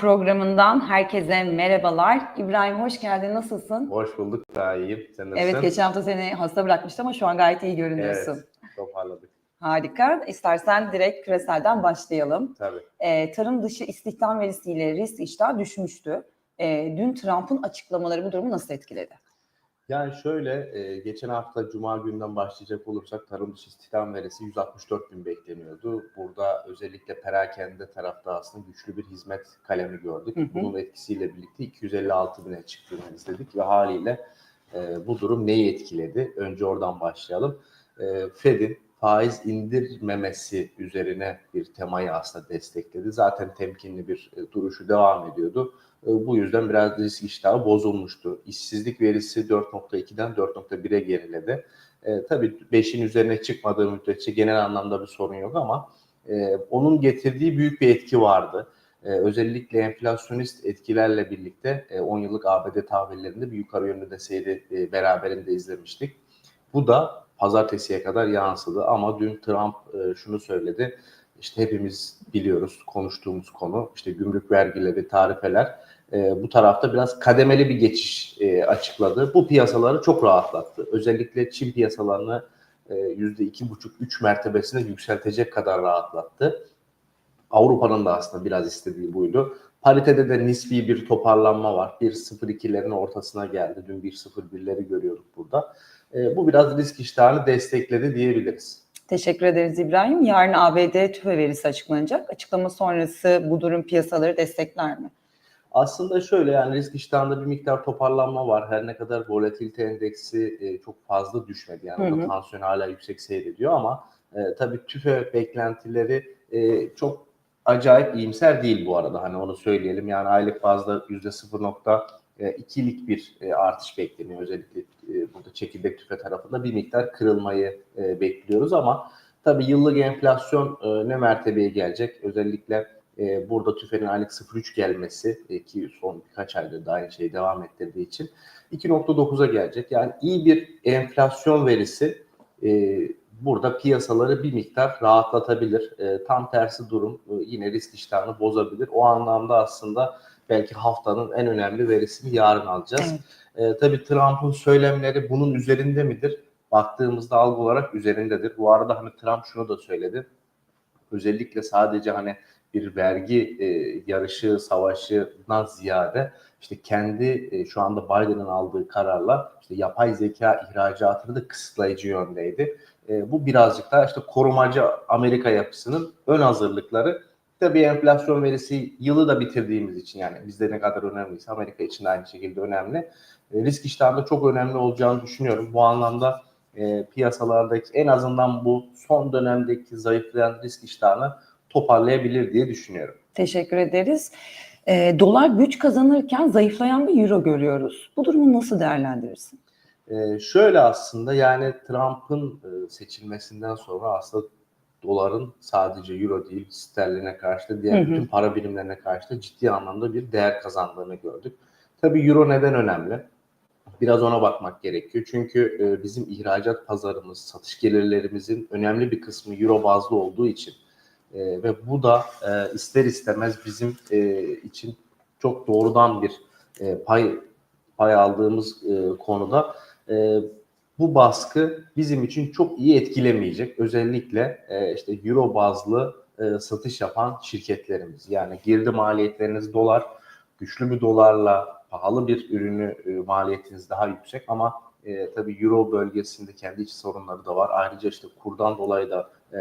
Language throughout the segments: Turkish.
programından herkese merhabalar. İbrahim hoş geldin. Nasılsın? Hoş bulduk. Daha iyiyim. Sen nasılsın? Evet, geçen hafta seni hasta bırakmıştım ama şu an gayet iyi görünüyorsun. Evet, toparladık. Harika. İstersen direkt küreselden başlayalım. Tabii. Ee, tarım dışı istihdam verisiyle risk iştah düşmüştü. Ee, dün Trump'ın açıklamaları bu durumu nasıl etkiledi? Yani şöyle, e, geçen hafta Cuma günden başlayacak olursak tarım dışı istihdam verisi 164 bin bekleniyordu. Burada özellikle perakende tarafta aslında güçlü bir hizmet kalemi gördük. Hı hı. Bunun etkisiyle birlikte 256 bine çıktığını izledik ve haliyle e, bu durum neyi etkiledi? Önce oradan başlayalım. E, Fed'in faiz indirmemesi üzerine bir temayı aslında destekledi. Zaten temkinli bir e, duruşu devam ediyordu. E, Bu yüzden biraz risk iştahı bozulmuştu. İşsizlik verisi 4.2'den 4.1'e geriledi. E, tabii 5'in üzerine çıkmadığı müddetçe genel anlamda bir sorun yok ama e, onun getirdiği büyük bir etki vardı. E, özellikle enflasyonist etkilerle birlikte e, 10 yıllık ABD tahvillerinde bir yukarı yönlü de seyri e, beraberinde izlemiştik. Bu da pazartesiye kadar yansıdı ama dün Trump e, şunu söyledi. İşte hepimiz biliyoruz konuştuğumuz konu işte gümrük vergileri, tarifeler e, bu tarafta biraz kademeli bir geçiş e, açıkladı. Bu piyasaları çok rahatlattı. Özellikle Çin piyasalarını e, %2,5-3 mertebesine yükseltecek kadar rahatlattı. Avrupa'nın da aslında biraz istediği buydu. Paritede de nispi bir toparlanma var. 1.02'lerin ortasına geldi. Dün 1.01'leri görüyorduk burada. E, bu biraz risk iştahını destekledi diyebiliriz. Teşekkür ederiz İbrahim. Yarın ABD tüfe verisi açıklanacak. Açıklama sonrası bu durum piyasaları destekler mi? Aslında şöyle yani risk iştahında bir miktar toparlanma var. Her ne kadar volatilite endeksi e, çok fazla düşmedi. Yani Hı hı. tansiyon hala yüksek seyrediyor ama e, tabii tüfe beklentileri e, çok acayip iyimser değil bu arada. Hani onu söyleyelim. Yani aylık bazda %0.2'lik bir e, artış bekleniyor. Özellikle e, burada çekirdek tüfe tarafında bir miktar kırılmayı e, bekliyoruz ama tabii yıllık enflasyon e, ne mertebeye gelecek? Özellikle e, burada tüfenin aylık 0.3 gelmesi e, ki son birkaç aydır da aynı şeyi devam ettirdiği için 2.9'a gelecek. Yani iyi bir enflasyon verisi e, burada piyasaları bir miktar rahatlatabilir. E, tam tersi durum e, yine risk iştahını bozabilir. O anlamda aslında belki haftanın en önemli verisini yarın alacağız. Evet. E, tabii Trump'ın söylemleri bunun üzerinde midir? Baktığımızda algı olarak üzerindedir. Bu arada hani Trump şunu da söyledi. Özellikle sadece hani bir vergi e, yarışı, savaşından ziyade işte kendi e, şu anda Biden'ın aldığı kararla işte yapay zeka ihracatını da kısıtlayıcı yöndeydi. E, bu birazcık daha işte korumacı Amerika yapısının ön hazırlıkları. Tabii enflasyon verisi yılı da bitirdiğimiz için yani bizde ne kadar önemliyse Amerika için de aynı şekilde önemli. E, risk iştahında çok önemli olacağını düşünüyorum. Bu anlamda e, piyasalardaki en azından bu son dönemdeki zayıflayan risk iştahını toparlayabilir diye düşünüyorum. Teşekkür ederiz. Ee, dolar güç kazanırken zayıflayan bir euro görüyoruz. Bu durumu nasıl değerlendirirsin? Ee, şöyle aslında yani Trump'ın e, seçilmesinden sonra aslında doların sadece euro değil sterline karşı da diğer Hı hı. bütün para birimlerine karşı da ciddi anlamda bir değer kazandığını gördük. Tabii euro neden önemli? Biraz ona bakmak gerekiyor. Çünkü e, bizim ihracat pazarımız, satış gelirlerimizin önemli bir kısmı euro bazlı olduğu için e, ve bu da e, ister istemez bizim e, için çok doğrudan bir e, pay pay aldığımız e, konuda e, bu baskı bizim için çok iyi etkilemeyecek. Özellikle e, işte euro bazlı e, satış yapan şirketlerimiz. Yani girdi maliyetleriniz dolar, güçlü bir dolarla pahalı bir ürünü e, maliyetiniz daha yüksek ama e, tabii euro bölgesinde kendi iç sorunları da var. Ayrıca işte kurdan dolayı da e,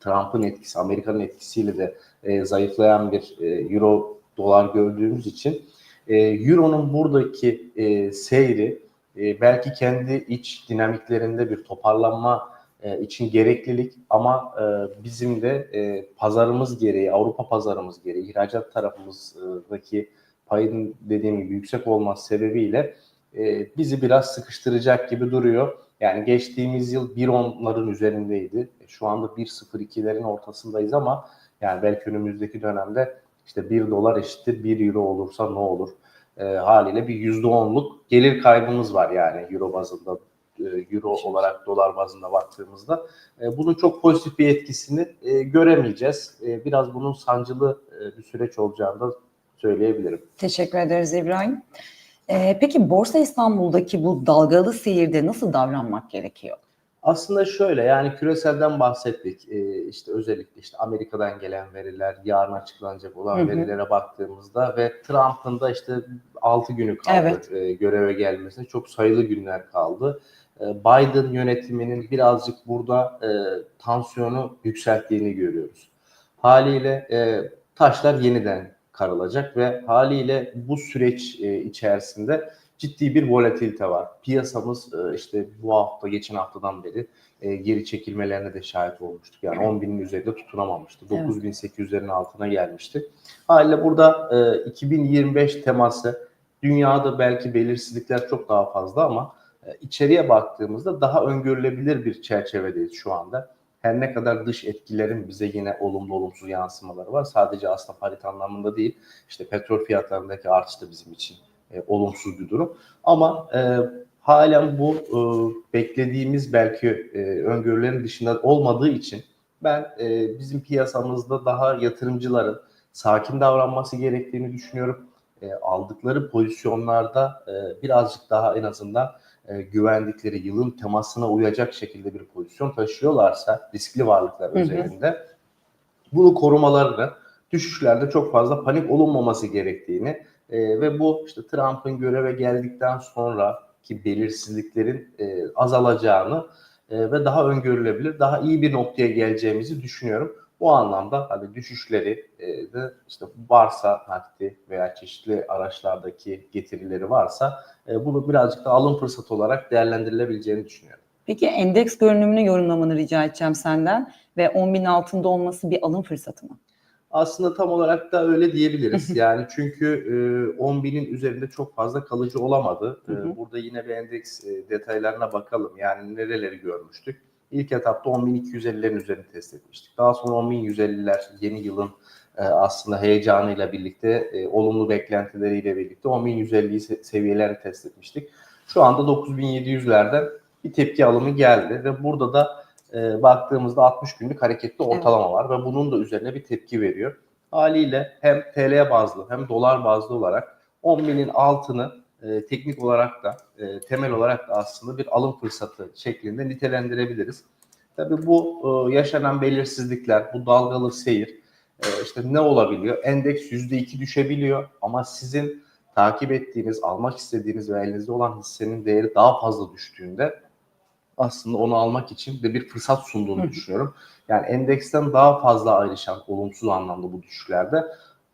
Trump'ın etkisi, Amerika'nın etkisiyle de e, zayıflayan bir e, euro dolar gördüğümüz için e, Euro'nun buradaki e, seyri e, belki kendi iç dinamiklerinde bir toparlanma e, için gereklilik ama e, bizim de e, pazarımız gereği, Avrupa pazarımız gereği, ihracat tarafımızdaki payın dediğim gibi yüksek olması sebebiyle e, bizi biraz sıkıştıracak gibi duruyor. Yani geçtiğimiz yıl 1.10'ların üzerindeydi. E, Şu anda 1.02'lerin ortasındayız ama yani belki önümüzdeki dönemde işte 1 dolar eşittir 1 euro olursa ne olur? E, haliyle bir %10'luk gelir kaybımız var yani euro bazında e, euro olarak dolar bazında baktığımızda. E, bunun çok pozitif bir etkisini e, göremeyeceğiz. E, biraz bunun sancılı e, bir süreç olacağını da söyleyebilirim. Teşekkür ederiz İbrahim. Ee, peki Borsa İstanbul'daki bu dalgalı seyirde nasıl davranmak gerekiyor? Aslında şöyle yani küreselden bahsettik. Ee, işte özellikle işte Amerika'dan gelen veriler, yarın açıklanacak olan Hı hı. verilere baktığımızda ve Trump'ın da işte 6 günü kaldı Evet. e, göreve gelmesine. Çok sayılı günler kaldı. E, Biden yönetiminin birazcık burada e, tansiyonu yükselttiğini görüyoruz. Haliyle e, taşlar yeniden karılacak ve haliyle bu süreç e, içerisinde ciddi bir volatilite var. Piyasamız e, işte bu hafta, geçen haftadan beri e, geri çekilmelerine de şahit olmuştuk. Yani 10 binin üzerinde tutunamamıştı. Evet. 9800'lerin altına gelmişti. Haliyle burada e, 2025 teması dünyada belki belirsizlikler çok daha fazla ama e, içeriye baktığımızda daha öngörülebilir bir çerçevedeyiz şu anda. Her ne kadar dış etkilerin bize yine olumlu olumsuz yansımaları var. Sadece aslında parit anlamında değil. İşte petrol fiyatlarındaki artış da bizim için e, olumsuz bir durum. Ama e, halen bu e, beklediğimiz belki e, öngörülerin dışında olmadığı için ben e, bizim piyasamızda daha yatırımcıların sakin davranması gerektiğini düşünüyorum. E, aldıkları pozisyonlarda e, birazcık daha en azından e, güvendikleri yılın temasına uyacak şekilde bir pozisyon taşıyorlarsa riskli varlıklar Hı hı. üzerinde bunu korumalarını düşüşlerde çok fazla panik olunmaması gerektiğini e, ve bu işte Trump'ın göreve geldikten sonraki belirsizliklerin e, azalacağını e, ve daha öngörülebilir, daha iyi bir noktaya geleceğimizi düşünüyorum. Bu anlamda hani düşüşleri e, de işte varsa nakdi veya çeşitli araçlardaki getirileri varsa e, bunu birazcık da alım fırsatı olarak değerlendirilebileceğini düşünüyorum. Peki endeks görünümünü yorumlamanı rica edeceğim senden ve 10 bin altında olması bir alım fırsatı mı? Aslında tam olarak da öyle diyebiliriz. Yani çünkü e, 10 binin üzerinde çok fazla kalıcı olamadı. E, Hı. Burada yine bir endeks e, detaylarına bakalım. Yani nereleri görmüştük? İlk etapta 10.250'lerin üzerini test etmiştik. Daha sonra 10.150'ler yeni yılın e, aslında heyecanıyla birlikte, e, olumlu beklentileriyle birlikte 10.150'yi se- seviyelerini test etmiştik. Şu anda 9.700'lerden bir tepki alımı geldi ve burada da e, baktığımızda 60 günlük hareketli ortalama var ve bunun da üzerine bir tepki veriyor. Haliyle hem TL bazlı hem dolar bazlı olarak 10 binin altını e, teknik olarak da e, temel olarak da aslında bir alım fırsatı şeklinde nitelendirebiliriz. Tabii bu e, yaşanan belirsizlikler, bu dalgalı seyir e, işte ne olabiliyor? Endeks %2 düşebiliyor ama sizin takip ettiğiniz, almak istediğiniz ve elinizde olan hissenin değeri daha fazla düştüğünde aslında onu almak için de bir fırsat sunduğunu Hı düşünüyorum. Yani endeksten daha fazla ayrışan olumsuz anlamda bu düşüşlerde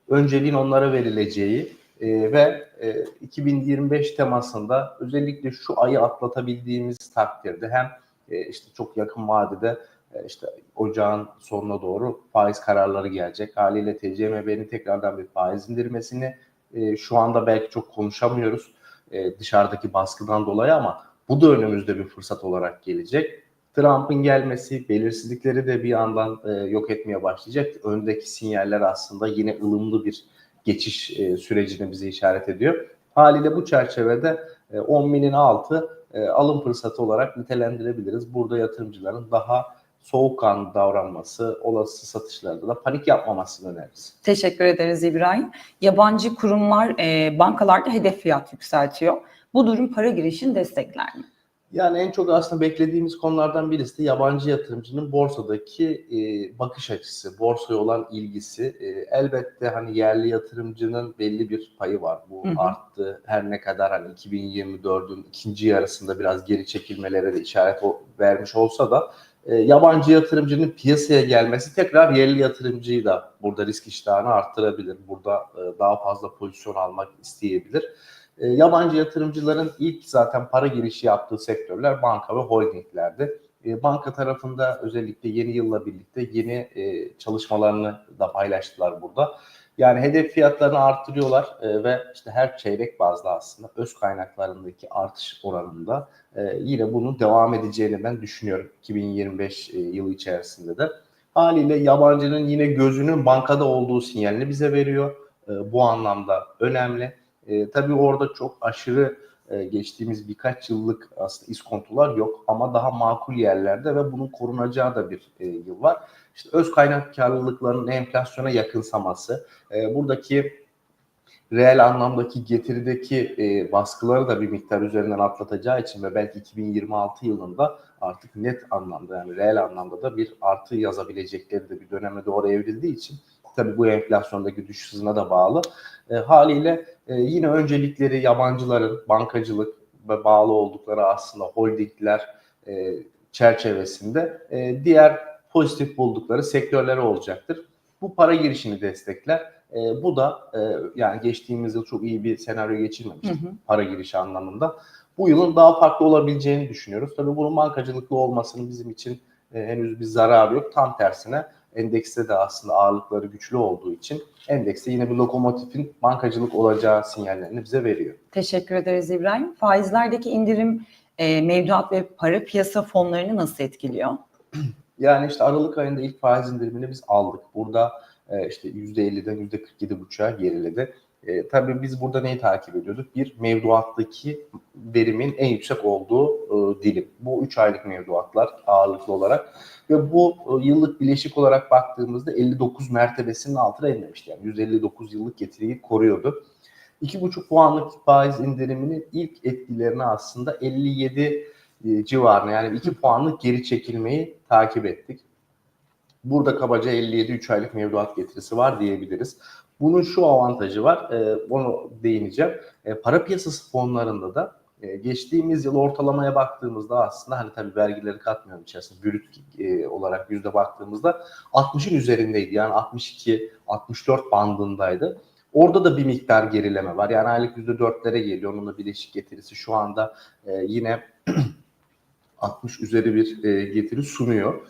önceliğin onlara verileceği e, ve e, 2025 temasında özellikle şu ayı atlatabildiğimiz takdirde hem e, işte çok yakın vadede e, işte ocağın sonuna doğru faiz kararları gelecek. Haliyle TCMB'nin tekrardan bir faiz indirmesini e, şu anda belki çok konuşamıyoruz e, dışarıdaki baskıdan dolayı ama bu da önümüzde bir fırsat olarak gelecek. Trump'ın gelmesi belirsizlikleri de bir yandan e, yok etmeye başlayacak. Öndeki sinyaller aslında yine ılımlı bir geçiş e, sürecini bize işaret ediyor. Haliyle bu çerçevede e, 10 binin altı e, alım fırsatı olarak nitelendirebiliriz. Burada yatırımcıların daha soğukkanlı davranması, olası satışlarda da panik yapmamasını öneririz. Teşekkür ederiz İbrahim. Yabancı kurumlar, e, bankalarda hedef fiyat yükseltiyor. Bu durum para girişini destekler mi? Yani en çok aslında beklediğimiz konulardan birisi de yabancı yatırımcının borsadaki e, bakış açısı, borsaya olan ilgisi. E, elbette hani yerli yatırımcının belli bir payı var. Bu Hı hı. arttı. Her ne kadar hani 2024'ün ikinci yarısında biraz geri çekilmelere de işaret vermiş olsa da e, yabancı yatırımcının piyasaya gelmesi tekrar yerli yatırımcıyı da burada risk iştahını arttırabilir. Burada e, daha fazla pozisyon almak isteyebilir. E, yabancı yatırımcıların ilk zaten para girişi yaptığı sektörler banka ve holdinglerdi. E, banka tarafında özellikle yeni yılla birlikte yeni e, çalışmalarını da paylaştılar burada. Yani hedef fiyatlarını artırıyorlar ve işte her çeyrek bazda aslında öz kaynaklarındaki artış oranında yine bunun devam edeceğini ben düşünüyorum 2025 e, yılı içerisinde de. Haliyle yabancının yine gözünün bankada olduğu sinyalini bize veriyor. Bu anlamda önemli. E, tabii orada çok aşırı e, geçtiğimiz birkaç yıllık aslında iskontolar yok ama daha makul yerlerde ve bunun korunacağı da bir e, yıl var. İşte öz kaynak karlılıklarının enflasyona yakınsaması, e, buradaki reel anlamdaki getirideki e, baskıları da bir miktar üzerinden atlatacağı için ve belki 2026 yılında artık net anlamda yani reel anlamda da bir artı yazabilecekleri de bir döneme doğru evrildiği için tabii bu enflasyondaki düşüş hızına da bağlı. E, haliyle e, yine öncelikleri yabancıların bankacılık ve bağlı oldukları aslında holdingler e, çerçevesinde e, diğer pozitif buldukları sektörleri olacaktır. Bu para girişini destekler. E, bu da e, yani geçtiğimiz yıl çok iyi bir senaryo geçirmemiştik Hı hı. para girişi anlamında. Bu yılın daha farklı olabileceğini düşünüyoruz. Tabii bunun bankacılıklı olmasının bizim için e, henüz bir zararı yok. Tam tersine endekste de aslında ağırlıkları güçlü olduğu için endekste yine bir lokomotifin bankacılık olacağı sinyallerini bize veriyor. Teşekkür ederiz İbrahim. Faizlerdeki indirim e, mevduat ve para piyasa fonlarını nasıl etkiliyor? Yani işte Aralık ayında ilk faiz indirimini biz aldık. Burada e, işte %50'den %47,5'a geriledi. E, tabii biz burada neyi takip ediyorduk? Bir mevduattaki verimin en yüksek olduğu e, dilim. Bu 3 aylık mevduatlar ağırlıklı olarak ve bu e, yıllık bileşik olarak baktığımızda 59 mertebesinin altına inmemişti. Yani 159 yıllık getiriyi koruyordu. 2,5 puanlık faiz indiriminin ilk etkilerini aslında 57 e, civarına yani 2 puanlık geri çekilmeyi takip ettik. Burada kabaca 57 3 aylık mevduat getirisi var diyebiliriz. Bunun şu avantajı var, e, onu değineceğim. E, para piyasası fonlarında da e, geçtiğimiz yıl ortalamaya baktığımızda aslında hani tabii vergileri katmıyorum içerisinde brüt e, olarak yüzde baktığımızda 60'ın üzerindeydi. Yani 62 64 bandındaydı. Orada da bir miktar gerileme var. Yani aylık %4'lere geliyor. Onunla bileşik getirisi şu anda e, yine 60 üzeri bir e, getiri sunuyor.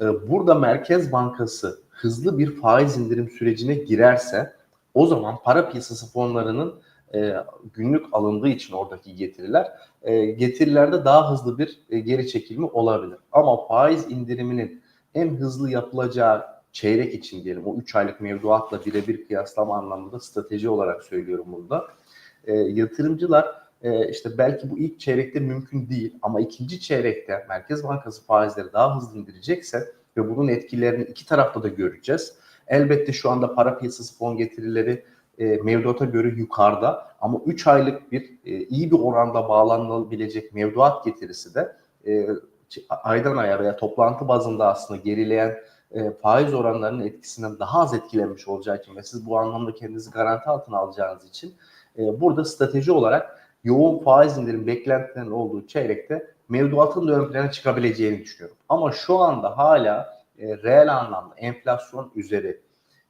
E, burada Merkez Bankası hızlı bir faiz indirim sürecine girerse o zaman para piyasası fonlarının e, günlük alındığı için oradaki getiriler e, getirilerde daha hızlı bir e, geri çekilme olabilir. Ama faiz indiriminin en hızlı yapılacağı çeyrek için diyelim o 3 aylık mevduatla birebir kıyaslama anlamında strateji olarak söylüyorum burada. E, yatırımcılar e, işte belki bu ilk çeyrekte mümkün değil ama ikinci çeyrekte Merkez Bankası faizleri daha hızlı indirecekse ve bunun etkilerini iki tarafta da göreceğiz. Elbette şu anda para piyasası fon getirileri e, mevduata göre yukarıda ama 3 aylık bir e, iyi bir oranda bağlanabilecek mevduat getirisi de e, aydan aya veya toplantı bazında aslında gerileyen e, faiz oranlarının etkisinden daha az etkilenmiş olacağı için ve siz bu anlamda kendinizi garanti altına alacağınız için e, burada strateji olarak yoğun faiz indirim beklentilerinin olduğu çeyrekte mevduatın da ön plana çıkabileceğini düşünüyorum. Ama şu anda hala e, reel anlamda enflasyon üzeri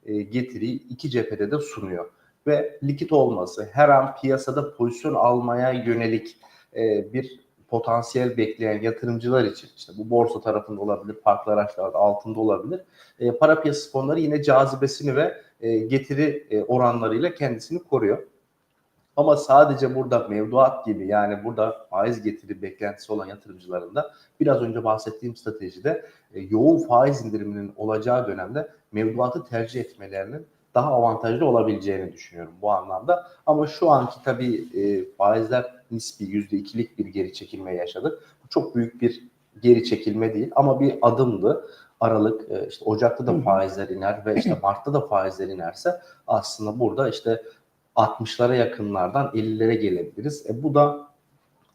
e, getiriyi iki cephede de sunuyor. Ve likit olması, her an piyasada pozisyon almaya yönelik e, bir potansiyel bekleyen yatırımcılar için işte bu borsa tarafında olabilir, farklı araçlarda altında olabilir. E, para piyasası fonları yine cazibesini ve e, getiri e, oranlarıyla kendisini koruyor. Ama sadece burada mevduat gibi yani burada faiz getiri beklentisi olan yatırımcıların da biraz önce bahsettiğim stratejide e, yoğun faiz indiriminin olacağı dönemde mevduatı tercih etmelerinin daha avantajlı olabileceğini düşünüyorum bu anlamda. Ama şu anki tabii e, faizler nispi %2'lik bir geri çekilme yaşadık. Bu çok büyük bir geri çekilme değil ama bir adımdı. Aralık e, işte Ocak'ta da faizler iner ve işte Mart'ta da faizler inerse aslında burada işte 60'lara yakınlardan 50'lere gelebiliriz. E, bu da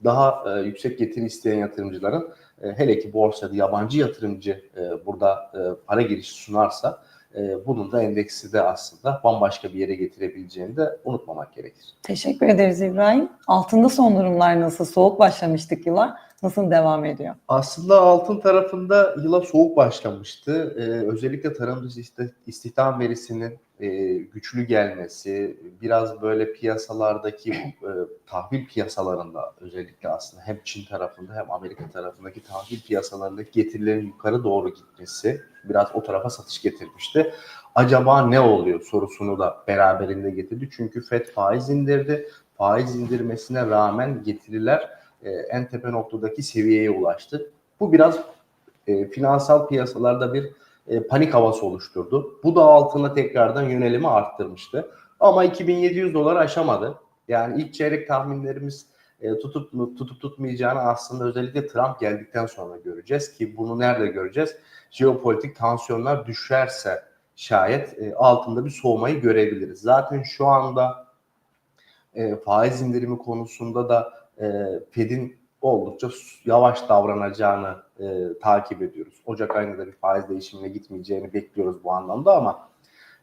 daha e, yüksek getiri isteyen yatırımcıların e, hele ki borsada yabancı yatırımcı e, burada e, para girişi sunarsa e, bunun da endeksi de aslında bambaşka bir yere getirebileceğini de unutmamak gerekir. Teşekkür ederiz İbrahim. Altında son durumlar nasıl? Soğuk başlamıştık yıla. Nasıl devam ediyor? Aslında altın tarafında yıla soğuk başlamıştı. Ee, özellikle tarım dışı isti- istihdam verisinin e, güçlü gelmesi, biraz böyle piyasalardaki e, tahvil piyasalarında özellikle aslında hem Çin tarafında hem Amerika tarafındaki tahvil piyasalarındaki getirilerin yukarı doğru gitmesi biraz o tarafa satış getirmişti. Acaba ne oluyor sorusunu da beraberinde getirdi. Çünkü FED faiz indirdi. Faiz indirmesine rağmen getiriler e, en tepe noktadaki seviyeye ulaştı. Bu biraz e, finansal piyasalarda bir e, panik havası oluşturdu. Bu da altına tekrardan yönelimi arttırmıştı. Ama 2700 dolar aşamadı. Yani ilk çeyrek tahminlerimiz e, tutup tutup tutmayacağını aslında özellikle Trump geldikten sonra göreceğiz ki bunu nerede göreceğiz? Jeopolitik tansiyonlar düşerse şayet e, altında bir soğumayı görebiliriz. Zaten şu anda e, faiz indirimi konusunda da e, Fed'in oldukça yavaş davranacağını e, takip ediyoruz. Ocak ayında da bir faiz değişimine gitmeyeceğini bekliyoruz bu anlamda ama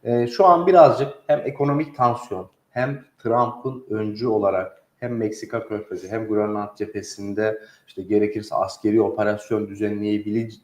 e, şu an birazcık hem ekonomik tansiyon hem Trump'ın öncü olarak hem Meksika körfezi hem Grönland cephesinde işte gerekirse askeri operasyon düzenleyebilir,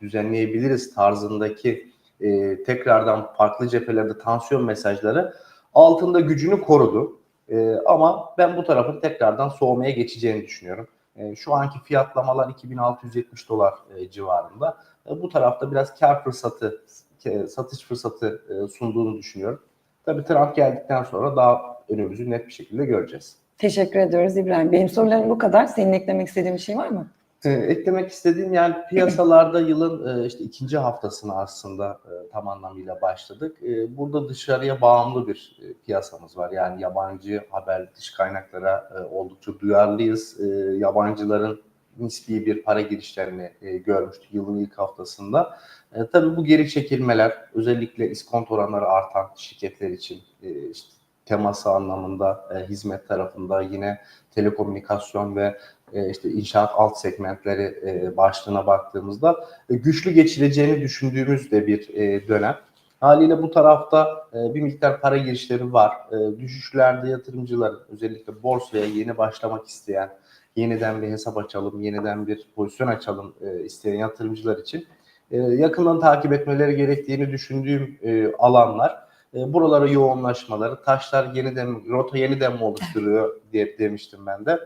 düzenleyebiliriz tarzındaki e, tekrardan farklı cephelerde tansiyon mesajları altında gücünü korudu. E, ama ben bu tarafın tekrardan soğumaya geçeceğini düşünüyorum. E, şu anki fiyatlamalar 2670 dolar e, civarında. E, bu tarafta biraz kar fırsatı, ke- satış fırsatı e, sunduğunu düşünüyorum. Tabii Trump geldikten sonra daha önümüzü net bir şekilde göreceğiz. Teşekkür ediyoruz İbrahim. Benim sorularım bu kadar. Senin eklemek istediğin bir şey var mı? Ee, eklemek istediğim yani piyasalarda yılın e, işte ikinci haftasına aslında e, tam anlamıyla başladık. E, Burada dışarıya bağımlı bir e, piyasamız var. Yani yabancı haber dış kaynaklara e, oldukça duyarlıyız. E, Yabancıların nispi bir para girişlerini e, görmüştük yılın ilk haftasında. E, Tabii bu geri çekilmeler özellikle iskonto oranları artan şirketler için e, işte teması anlamında e, hizmet tarafında yine telekomünikasyon ve e, işte inşaat alt segmentleri e, başlığına baktığımızda e, güçlü geçireceğini düşündüğümüz de bir e, dönem. Haliyle bu tarafta e, bir miktar para girişleri var. Düşüşlerde yatırımcıların özellikle borsaya yeni başlamak isteyen, yeniden bir hesap açalım, yeniden bir pozisyon açalım isteyen yatırımcılar için yakından takip etmeleri gerektiğini düşündüğüm alanlar. E, buralara yoğunlaşmaları, taşlar yeniden, rota yeniden mi oluşturuyor diye demiştim ben de.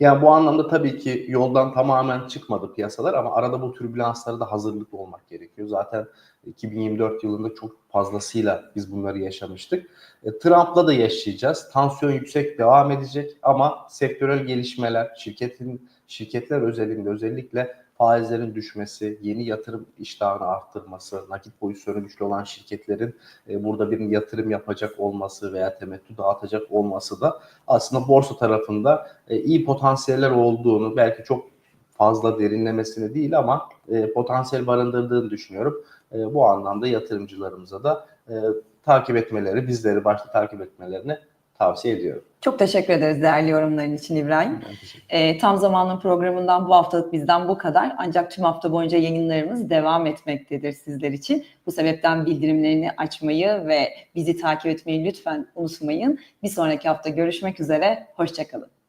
Yani bu anlamda tabii ki yoldan tamamen çıkmadı piyasalar ama arada bu türbülanslara da hazırlıklı olmak gerekiyor. Zaten 2024 yılında çok fazlasıyla biz bunları yaşamıştık. E, Trump'la da yaşayacağız. Tansiyon yüksek devam edecek ama sektörel gelişmeler, şirketin şirketler özelinde özellikle faizlerin düşmesi, yeni yatırım iştahını arttırması, nakit pozisyonu güçlü olan şirketlerin e, burada bir yatırım yapacak olması veya temettü dağıtacak olması da aslında borsa tarafında e, iyi potansiyeller olduğunu, belki çok fazla derinlemesine değil ama e, potansiyel barındırdığını düşünüyorum. E, bu anlamda yatırımcılarımıza da e, takip etmeleri, bizleri başta takip etmelerini tavsiye ediyorum. Çok teşekkür ederiz değerli yorumların için İbrahim. E, tam zamanlı programından bu haftalık bizden bu kadar. Ancak tüm hafta boyunca yayınlarımız devam etmektedir sizler için. Bu sebepten bildirimlerini açmayı ve bizi takip etmeyi lütfen unutmayın. Bir sonraki hafta görüşmek üzere. Hoşçakalın.